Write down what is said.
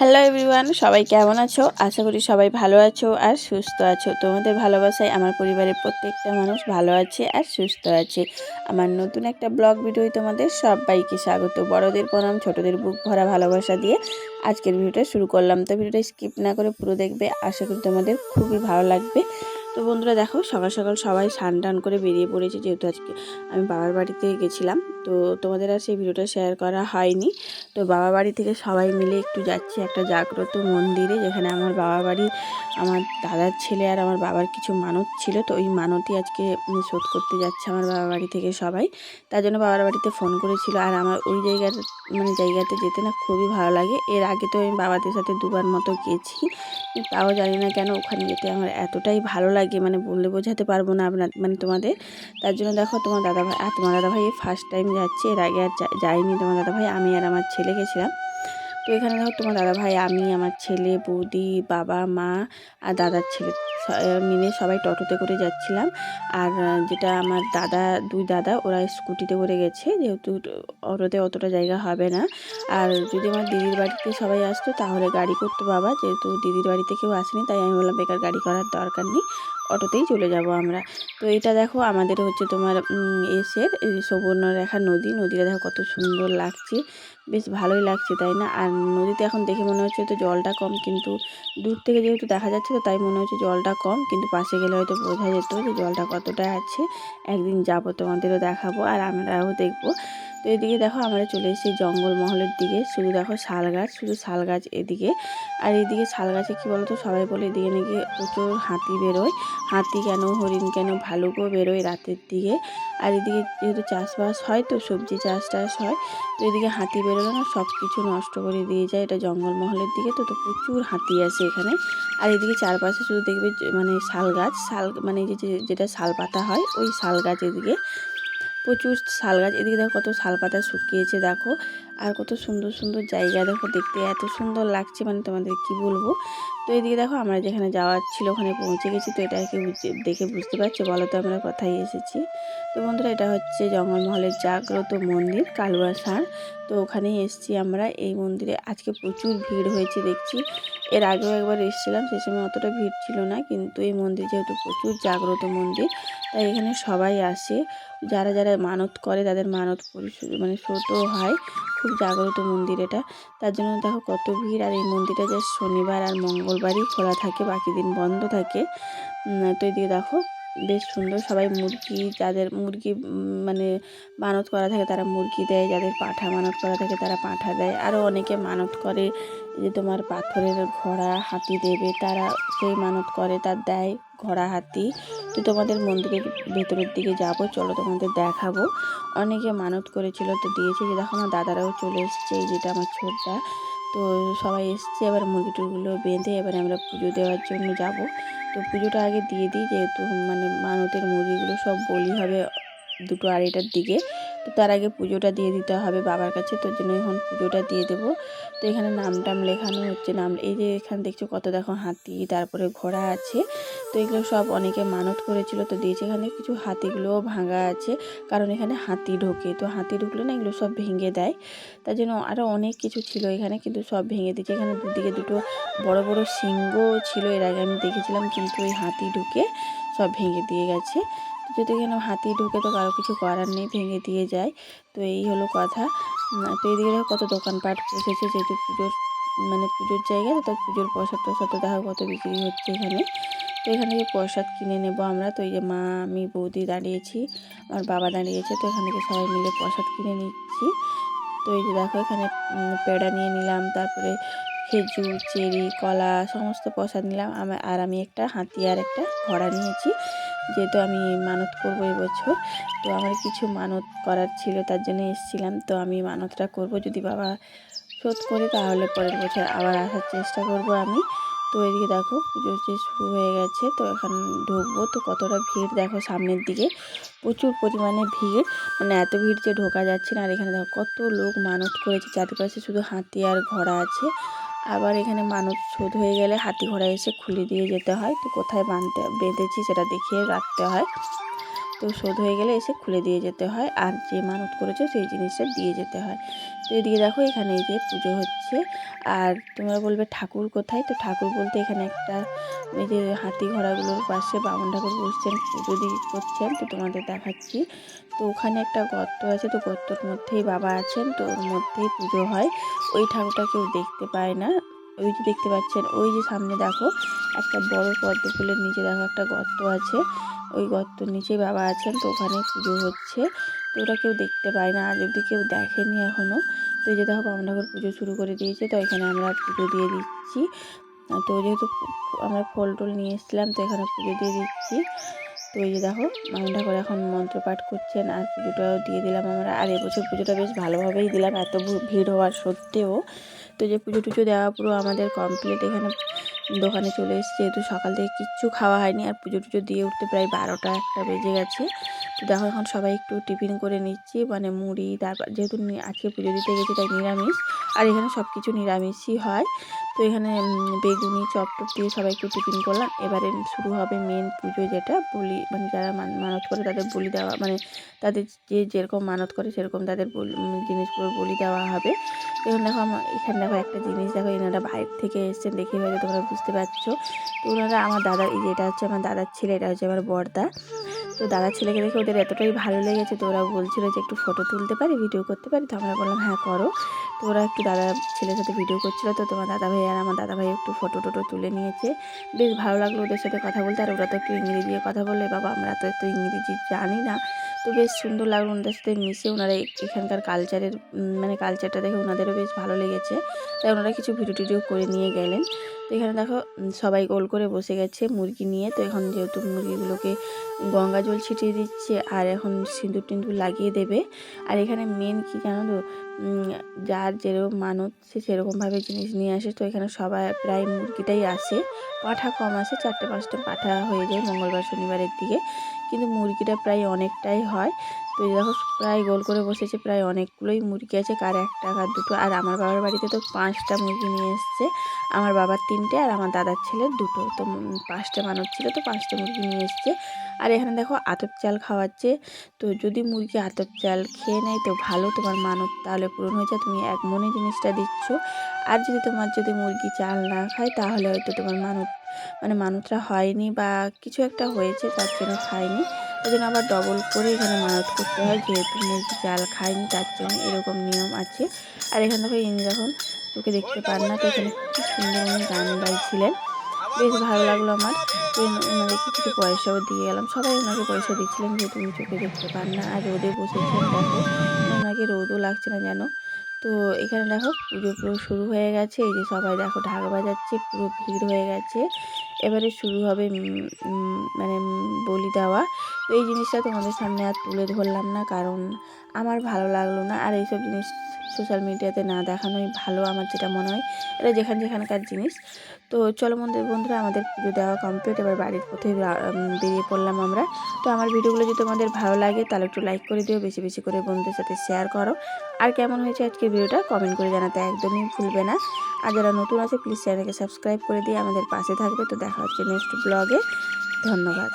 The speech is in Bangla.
হ্যালো এভরিওয়ান সবাই কেমন আছো? আশা করি সবাই ভালো আছো আর সুস্থ আছো। তোমাদের ভালোবাসায় আমার পরিবারের প্রত্যেকটা মানুষ ভালো আছে আর সুস্থ আছে। আমার নতুন একটা ব্লগ ভিডিও তোমাদের সবাইকে স্বাগত। বড়দের প্রণাম, ছোটদের বুক ভরা ভালোবাসা দিয়ে আজকের ভিডিওটা শুরু করলাম। তো ভিডিওটা স্কিপ না করে পুরো দেখবে। আশা করি তোমাদের খুবই ভালো লাগবে। তো বন্ধুরা দেখো সকাল সকাল সবাই স্নান টান করে বেরিয়ে পড়েছে, যেহেতু আজকে আমি বাবার বাড়িতে গেছিলাম। তো তোমাদের আর সেই ভিডিওটা শেয়ার করা হয়নি। তো বাবা বাড়ি থেকে সবাই মিলে একটু যাচ্ছি একটা জাগ্রত মন্দিরে, যেখানে আমার বাবা বাড়ি, আমার দাদার ছেলে আর আমার বাবার কিছু মানত ছিল। তো ওই মানতই আজকে শোধ করতে যাচ্ছে আমার বাবা বাড়ি থেকে সবাই। তার জন্য বাবার বাড়িতে ফোন করেছিল। আর আমার ওই জায়গাটা মানে জায়গাতে যেতে না খুবই ভালো লাগে। এর আগে তো আমি বাবাদের সাথে দুবার মতো গেছি। তাও জানি না কেন ওখানে যেতে আমার এতটাই ভালো লাগে মানে বললে বোঝাতে পারব না আপনার মানে তোমাদের। তার জন্য দেখো তোমার দাদাভাই আর তোমার দাদাভাই ফার্স্ট টাইম যাচ্ছে, এর আগে আর যাইনি তোমার দাদাভাই আমি আর আমার ছেলে গেছিলাম। তো এখানে দেখো তোমার দাদাভাই আমি, আমার ছেলে, বৌদি, বাবা, মা, আর দাদার ছেলে মিলে সবাই টোটোতে করে যাচ্ছিলাম। আর যেটা আমার দাদা, দুই দাদা, ওরা স্কুটিতে করে গেছে। যেহেতু অটোতে অতটা জায়গা হবে না। আর যদি আমার দিদির বাড়িতে সবাই আসতো, তাহলে গাড়ি করতো বাবা। যেহেতু দিদির বাড়িতে কেউ আসেনি, তাই আমি বললাম, বেকার গাড়ি করার দরকার নেই। অটোতেই চলে যাব আমরা। তো এটা দেখো আমাদের হচ্ছে তোমার এসের সুবর্ণরেখা নদী। নদীটা দেখো কত সুন্দর লাগছে। বেশ ভালোই লাগছে, তাই না? আর নদীতে এখন দেখে মনে হচ্ছে তো জলটা কম, কিন্তু দূর থেকে যেহেতু দেখা যাচ্ছে তো তাই মনে হচ্ছে জলটা কম, কিন্তু পাশে গেলে হয়তো বোঝা যেত যে জলটা কতটা আছে। একদিন যাব তোমাদেরও দেখাবো, আর আমরাও দেখব। তো এদিকে দেখো আমরা চলে এসেছি জঙ্গলমহলের দিকে। শুধু দেখো শাল গাছ শুধু শাল গাছ এদিকে। আর এদিকে শাল গাছে কী বলতো? সবাই বলে এদিকে নাকি প্রচুর হাতি বেরোয়। হাতি কেন, হরিণ কেন, ভালুকও বেরোয় রাতের দিকে। আর এদিকে যেহেতু চাষবাস হয় তো সবজি চাষ টাস হয়, তো এদিকে হাতি বেরোলে না সব কিছু নষ্ট করে দিয়ে যায় এটা জঙ্গলমহলের দিকে। তো তো প্রচুর হাতি আছে এখানে। আর এদিকে চারপাশে শুধু দেখবে মানে শাল গাছ শাল মানে যে যেটা শাল পাতা হয়, ওই শাল গাছ এদিকে। প্রচুর শাল গাছ। এদিকে দেখো কত শাল পাতা শুকিয়েছে, দেখো। আর কত সুন্দর সুন্দর জায়গা, দেখো দেখতে। এত সুন্দর লাগছে মানে তোমাদের কি বলব? তো এদিকে দেখো আমরা যেখানে যাওয়ার ছিল ওখানে পৌঁছে গেছি। তো এটাকে দেখে বুঝতে পারছ? বলো তো আমরা কোথায় এসেছি? তো বন্ধুরা এটা হচ্ছে জঙ্গলমহলের জাগ্রত মন্দির কালুয়া সার তো ওখানেই এসেছি আমরা। এই মন্দিরে আজকে প্রচুর ভিড় হয়েছে, দেখছি। এর আগেও একবার এসেছিলাম, সে সময় অতটা ভিড় ছিল না, কিন্তু এই মন্দির যেহেতু প্রচুর জাগ্রত মন্দির, তাই এখানে সবাই আসে। যারা যারা মানত করে, তাদের মানত মানে ছোটো হয়। খুব জাগ্রত মন্দির এটা। তার জন্য দেখো কত ভিড়, আর এই মন্দিরটা যে শনিবার আর মঙ্গলবারই খোলা থাকে, বাকি দিন বন্ধ থাকে। তো এদিকে দেখো বেশ সুন্দর সবাই মুরগি, যাদের মুরগি মানে মানত করা থাকে তারা মুরগি দেয়, যাদের পাঁঠা মানত করা থাকে তারা পাঁঠা দেয়। আরও অনেকে মানত করে যে তোমার পাথরের ঘোড়া হাতি দেবে, তারা সেই মানত করে, তার দেয় ঘোড়া হাতি। তো তোমাদের মন্দিরের ভেতরের দিকে যাব, চলো তোমাদের দেখাবো। অনেকে মানত করেছিল তো দিয়েছে, যে দেখো আমার দাদারাও চলে এসছে যেটা আমার ছোটটা তো সবাই এসছে, এবার মুরগি টুরগুলো বেঁধে এবার আমরা পুজো দেওয়ার জন্য যাব। তো পুজোটা আগে দিয়ে দিই যেহেতু মানে মানতের মুরগিগুলো সব বলি হবে দুটো আড়াইটার দিকে। তো তার আগে পুজোটা দিয়ে দিতে হবে বাবার কাছে, তোর জন্য এখন পুজোটা দিয়ে দেবো। তো এখানে নাম টাম লেখানো হচ্ছে, নাম, এই যে এখানে দেখছ কত দেখো হাতি, তারপরে ঘোড়া আছে। তো এগুলো সব অনেকে মানত করেছিল, তো দিয়েছে এখানে কিছু হাতিগুলোও ভাঙা আছে, কারণ এখানে হাতি ঢোকে। তো হাতি ঢুকলে না এগুলো সব ভেঙে দেয়। তার জন্য আরও অনেক কিছু ছিল এখানে, কিন্তু সব ভেঙে দিয়েছে। এখানে দুদিকে দুটো বড় বড় সিংহ ছিল, এর আগে আমি দেখেছিলাম, কিন্তু ওই হাতি ঢুকে সব ভেঙে দিয়ে গেছে। যদি কেন হাতি ঢুকে তো কারও কিছু করার নেই, ভেঙে দিয়ে যায়। তো এই হলো কথা। তো এদিকে কত দোকানপাট বসেছে যেহেতু পুজোর মানে পুজোর জায়গা তো পুজোর প্রসাদ টসাদ তো দেখো কত বিক্রি হচ্ছে এখানে। তো এখান থেকে প্রসাদ কিনে নেব আমরা। তো এই যে মা, আমি, বৌদি দাঁড়িয়েছি, আমার বাবা দাঁড়িয়েছে, তো এখান থেকে সবাই মিলে প্রসাদ কিনে নিচ্ছি। তো এই যে দেখো এখানে পেড়া নিয়ে নিলাম, তারপরে খেজুর, চেরি, কলা সমস্ত প্রসাদ নিলাম। আর আমি একটা হাতি আর একটা ঘোড়া নিয়েছি। যেহেতু আমি মানত করব এবছর তো আমার কিছু মানত করার ছিল, তার জন্য এসেছিলাম। তো আমি মানতটা করব, যদি বাবা শোধ করে তাহলে পরের বছর আবার আসার চেষ্টা করব আমি। তো এদিকে দেখো, পুজো যে শুরু হয়ে গেছে, তো এখন ঢুকবো। তো কতটা ভিড় দেখো সামনের দিকে, প্রচুর পরিমাণে ভিড়। মানে এত ভিড় যে ঢোকা যাচ্ছে না। আর এখানে দেখো কত লোক মানত করেছে, চারপাশে শুধু হাতি আর ঘোড়া আছে। আবার এখানে মানুষ শোধ হয়ে গেলে হাতি ঘোড়া এসে খুলে দিয়ে যেতে হয়। তো কোথায় বাঁধতে বেঁধেছি সেটা দেখিয়ে রাখতে হয়। তো শোধ হয়ে গেলে এসে খুলে দিয়ে যেতে হয়। আর যে মানত করেছে সেই জিনিসটা দিয়ে যেতে হয়। তো এদিকে দেখো এখানে এই যে পুজো হচ্ছে। আর তোমরা বলবে ঠাকুর কোথায়? তো ঠাকুর বলতে এখানে একটা এই যে হাতি ঘোড়াগুলোর পাশে বামন ঠাকুর বসছেন, পুজো দিয়ে করছেন। তো তোমাদের দেখাচ্ছি। তো ওখানে একটা গর্ত আছে। তো গর্তর মধ্যেই বাবা আছেন। তো ওর মধ্যেই পুজো হয়। ওই ঠাকুরটা কেউ দেখতে পায় না। ওই যে দেখতে পাচ্ছেন, ওই যে সামনে দেখো, একটা বড় পদ্ম ফুলের নিচে দেখো একটা গর্ত আছে। ওই গর্তর নিচেই বাবা আছেন, তো ওখানে পুজো হচ্ছে। তো ওটা কেউ দেখতে পায় না আর যদি কেউ দেখেনি এখনও তো এই যে দেখো বামন ঠাকুর পুজো শুরু করে দিয়েছে, তো এখানে আমরা পুজো দিয়ে দিচ্ছি। তো যেহেতু আমরা ফল টল নিয়ে এসেছিলাম, তো এখানে পুজো দিয়ে দিচ্ছি। তো এই যে দেখো বামন ঠাকুর এখন মন্ত্রপাঠ করছেন, আর পুজোটাও দিয়ে দিলাম আমরা। আর এবছর পুজোটা বেশ ভালোভাবেই দিলাম, এত ভিড় হওয়ার সত্ত্বেও। তো যে পুজো টুজো দেওয়া পুরো আমাদের কমপ্লিট এখানে দোকানে চলে এসেছি, যেহেতু সকাল থেকে কিচ্ছু খাওয়া হয়নি, আর পুজো টুজো দিয়ে উঠতে প্রায় বারোটা একটা বেজে গেছে। দেখো, এখন সবাই একটু টিফিন করে নিচ্ছি মানে মুড়ি, তারপর যেহেতু আজকে পুজো দিতে গেছি, তাই নিরামিষ। আর এখানে সব কিছু নিরামিষই হয়। তো এখানে বেগুনি চপ টপ দিয়ে সবাই একটু টিফিন করলাম। এবারে শুরু হবে মেন পুজো যেটা, বলি মানে যারা মান- মানত করে তাদের বলি দেওয়া মানে তাদের যে যেরকম মানত করে সেরকম তাদের জিনিসগুলো বলি দেওয়া হবে। এখন দেখো, আমার, এখানে দেখো একটা জিনিস, দেখো, এনারা বাইরে থেকে এসেছেন দেখে হয়তো তোমরা বুঝতে পারছ। তো ওনারা, আমার দাদা, এই যে এটা হচ্ছে আমার দাদার ছেলে, এটা হচ্ছে আমার বড়দা তো দাদা ছেলেকে দেখে ওদের এতটাই ভালো লেগেছে তো ওরা বলছিল যে একটু ফটো তুলতে পারি ভিডিও করতে পারি। তো আমরা বললাম হ্যাঁ করো। তো ওরা একটু দাদা ছেলের সাথে ভিডিও করছিল তো তোমার দাদা ভাই আর আমার দাদা ভাই একটু ফটো টোটো তুলে নিয়েছে। বেশ ভালো লাগল ওদের সাথে কথা বলতে। আর ওরা তো একটু ইংরেজি কথা বললে বাবা আমরা তো একটু ইংরেজি জানি না। তো বেশ সুন্দর লাগল ওনাদের সাথে মিশে ওনারা এখানকার কালচারের মানে কালচারটা দেখে ওনাদেরও বেশ ভালো লেগেছে। তাই ওনারা কিছু ভিডিও টিডিও করে নিয়ে গেলেন। তো এখানে দেখো সবাই গোল করে বসে গেছে মুরগি নিয়ে। তো এখন যেহেতু মুরগিগুলোকে গঙ্গা জল ছিটিয়ে দিচ্ছে, আর এখন সিঁদুর টিন্দুর লাগিয়ে দেবে। আর এখানে মেন কি জানো তো? যার যেরকম মানত, সে সেরকমভাবে জিনিস নিয়ে আসে। তো এখানে সবাই প্রায় মুরগিটাই আসে। পাঠা কম আসে, চারটে পাঁচটা পাঠা হয়ে যায় মঙ্গলবার, শনিবারের দিকে। কিন্তু মুরগিটা প্রায় অনেকটাই হয়। তো দেখো, প্রায় গোল করে বসেছে, প্রায় অনেকগুলোই মুরগি আছে, কার একটা, কার দুটো। আর আমার বাবার বাড়িতে তো পাঁচটা মুরগি নিয়ে এসছে। আমার বাবার তিনটে আর আমার দাদার ছেলের দুটো। তো পাঁচটা মানুষ ছিল, তো পাঁচটা মুরগি নিয়ে এসছে। আর এখানে দেখো, আতপ চাল খাওয়াচ্ছে। তো যদি মুরগি আতপ চাল খেয়ে নেয়, তো ভালো তোমার মানত, তাহলে পূরণ হয়ে যায়, তুমি এক মনে জিনিসটা দিচ্ছ। আর যদি তোমার যদি মুরগি চাল না খায়, তাহলে হয়তো তোমার মানুষ মানে মানতটা হয়নি বা কিছু একটা হয়েছে, তার জন্য খায়নি। ওই জন্য আবার ডবল করে এখানে মানত করতে হয়, যেহেতু মুরগি চাল খায়নি, তার জন্য এরকম নিয়ম আছে। আর এখানে দেখো ইনি যখন চোখে দেখতে পান না তো এখানে খুব সুন্দর গান গাইছিলেন। বেশ ভালো লাগল আমার। ওনাদেরকে কিছু পয়সাও দিয়ে গেলাম সবাই ওনাকে পয়সা দিচ্ছিলেন যেহেতু উনি চোখে দেখতে পান না। আর রোদে বসেছেন দেখো। ওনাকে রোদও লাগছে না যেন। তো এখানে দেখো, পুজো পুরো শুরু হয়ে গেছে। এই যে সবাই দেখো ঢাক বাজাচ্ছে, পুরো ভিড় হয়ে গেছে। এবারে শুরু হবে মানে বলি দেওয়া। তো এই জিনিসটা তোমাদের সামনে আর তুলে ধরলাম না, কারণ আমার ভালো লাগল না। আর এইসব জিনিস সোশ্যাল মিডিয়াতে না দেখানোই ভালো আমার যেটা মনে হয়। এটা যেখান যেখানকার জিনিস। তো চলো মন্দির বন্ধুরা, আমাদের পুজো দেওয়া কমপ্লিট এবার বাড়ির পথে বেরিয়ে পড়লাম আমরা। তো আমার ভিডিওগুলো যদি তোমাদের ভালো লাগে, তাহলে একটু লাইক করে দিও, বেশি বেশি করে বন্ধুদের সাথে শেয়ার করো। আর কেমন হয়েছে আজকের ভিডিওটা কমেন্ট করে জানাতে একদমই ভুলবে না। আর যারা নতুন আছে প্লিজ চ্যানেলকে সাবস্ক্রাইব করে দিয়ে আমাদের পাশে থাকবে। তো দেখা হচ্ছে নেক্সট ব্লগে ধন্যবাদ।